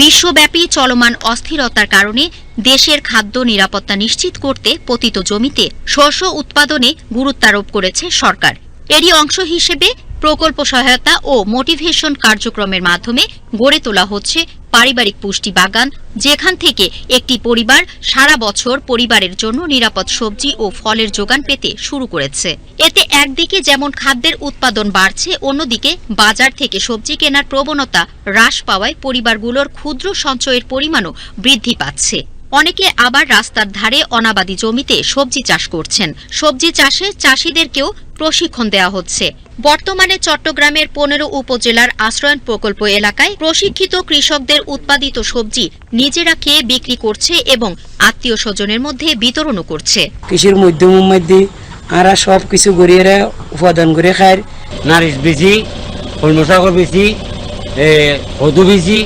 বিশ্বব্যাপী চলমান অস্থিরতার কারণে দেশের খাদ্য নিরাপত্তা নিশ্চিত করতে পতিত জমিতে শস্য উৎপাদনে গুরুত্বারোপ করেছে সরকার। এরই অংশ হিসেবে প্রকল্প সহায়তা ও মোটিভেশন কার্যক্রমের মাধ্যমে গড়ে তোলা হচ্ছে পারিবারিক পুষ্টি বাগান, যেখান থেকে একটি পরিবার সারা বছর পরিবারের জন্য নিরাপদ সবজি ও ফলের যোগান পেতে শুরু করেছে। এতে একদিকে যেমন খাদ্যের উৎপাদন বাড়ছে, অন্যদিকে বাজার থেকে সবজি কেনার প্রবণতা হ্রাস পাওয়ায় পরিবারগুলোর ক্ষুদ্র সঞ্চয়ের পরিমাণও বৃদ্ধি পাচ্ছে। অনেকে আবার রাস্তার ধারে অনাবাদি জমিতে সবজি চাষ করছেন। সবজি চাষে চাষিদেরকেও প্রশিক্ষণ দেওয়া হচ্ছে। বর্তমানে চট্টগ্রামের পনেরো উপজেলার আশ্রয়ন প্রকল্প এলাকায় প্রশিক্ষিত কৃষকদের উৎপাদিত সবজি নিজেরা খেয়ে বিক্রি করছে এবং আত্মীয় স্বজনের মধ্যে বিতরণও করছে। কৃষির মধ্যম মধ্যে আরা সব কিছু গড়িয়ে উপাদান করে খায়। নারিশ বেশি বেশি হদু বেশি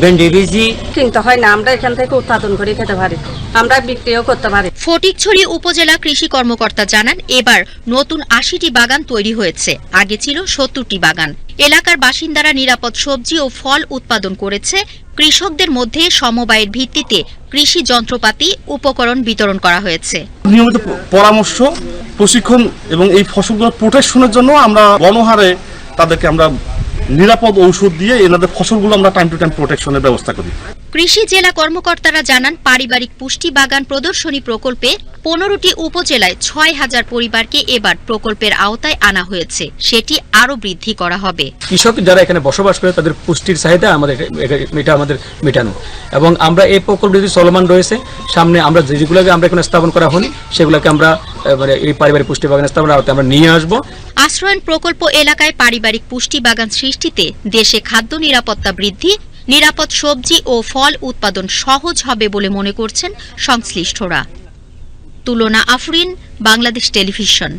ভেন্ডি বেশি কিনতে হয় না আমরা এখান থেকে উৎপাদন করে খেতে পারি। আমরা বিক্রিও করতে পারি। ফটিকছড়ি উপজেলা কৃষি কর্মকর্তা জানান এবার নতুন আশিটি বাগান তৈরি হয়েছে। আগে ছিল সত্তরটি বাগান। এলাকার বাসিন্দারা নিরাপদ সবজি ও ফল উৎপাদন করেছে। কৃষকদের মধ্যে সমবায়ের ভিত্তিতে কৃষি যন্ত্রপাতি উপকরণ বিতরণ করা হয়েছে। নিয়মিত পরামর্শ প্রশিক্ষণ এবং এই ফসলগুলো প্রোটেকশনের জন্য আমরা গণহারে তাদেরকে আমরা নিরাপদ ঔষধ দিয়ে এনাদের ফসলগুলো আমরা টাইম টু টাইম প্রোটেকশনের ব্যবস্থা করি। কৃষি জেলা কর্মকর্তারা জানান পারিবারিক পুষ্টি বাগান প্রদর্শনী প্রকল্পে পনেরোটি উপজেলায় ছয় হাজার পরিবারকে এবার প্রকল্পের আওতায় আনা হয়েছে। সেটি আরও বৃদ্ধি করা হবে। কৃষক যারা এখানে বসবাস করে তাদের পুষ্টির চাহিদা আমাদের এটা- এটা আমাদের মেটানো। এবং আমরা এই প্রকল্প যদি চলমান রয়েছে সামনে আমরা যেগুলোকে আমরা এখানে স্থাপন করা হয়নি সেগুলোকে আমরা মানে এই পারিবারিক পুষ্টি বাগান স্থাপনের আওতায় আমরা নিয়ে আসব। আশ্রয়ন প্রকল্প এলাকায় পারিবারিক পুষ্টি বাগান সৃষ্টিতে দেশে খাদ্য নিরাপত্তা বৃদ্ধি নিরাপদ সবজি ও ফল উৎপাদন সহজ হবে বলে মনে করছেন সংশ্লিষ্টরা। তুলনা আফরিন, বাংলাদেশ টেলিভিশন।